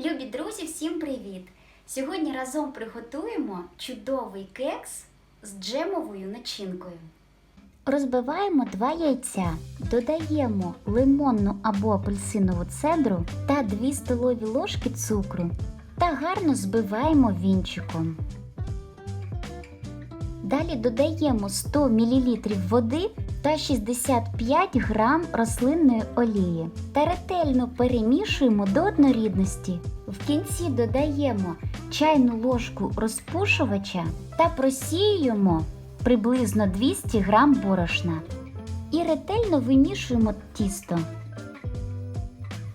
Любі друзі, всім привіт! Сьогодні разом приготуємо чудовий кекс з джемовою начинкою. Розбиваємо два яйця, додаємо лимонну або апельсинову цедру та 2 столові ложки цукру та гарно збиваємо вінчиком. Далі додаємо 100 мл води та 65 г рослинної олії та ретельно перемішуємо до однорідності. В кінці додаємо чайну ложку розпушувача та просіюємо приблизно 200 г борошна і ретельно вимішуємо тісто.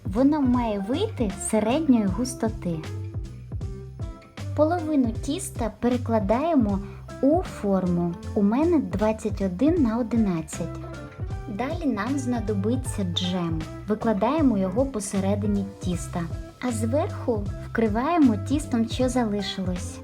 Воно має вийти середньої густоти. Половину тіста перекладаємо у форму. У мене 21 на 11. Далі нам знадобиться джем. Викладаємо його посередині тіста, а зверху вкриваємо тістом, що залишилось.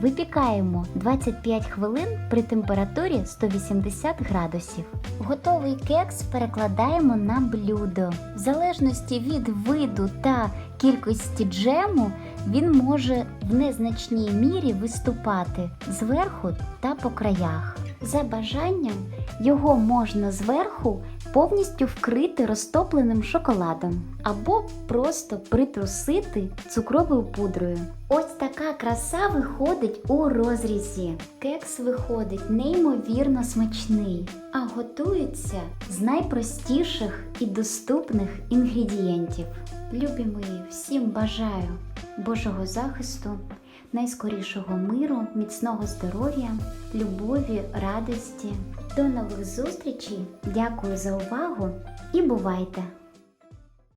Випікаємо 25 хвилин при температурі 180 градусів. Готовий кекс перекладаємо на блюдо. В залежності від виду та кількості джему він може в незначній мірі виступати зверху та по краях. За бажанням його можна зверху повністю вкрити розтопленим шоколадом або просто притрусити цукровою пудрою. Ось така краса виходить у розрізі. Кекс виходить неймовірно смачний, а готується з найпростіших і доступних інгредієнтів. Любі мої, всім бажаю Божого захисту, найскорішого миру, міцного здоров'я, любові, радості. До нових зустрічей. Дякую за увагу і бувайте!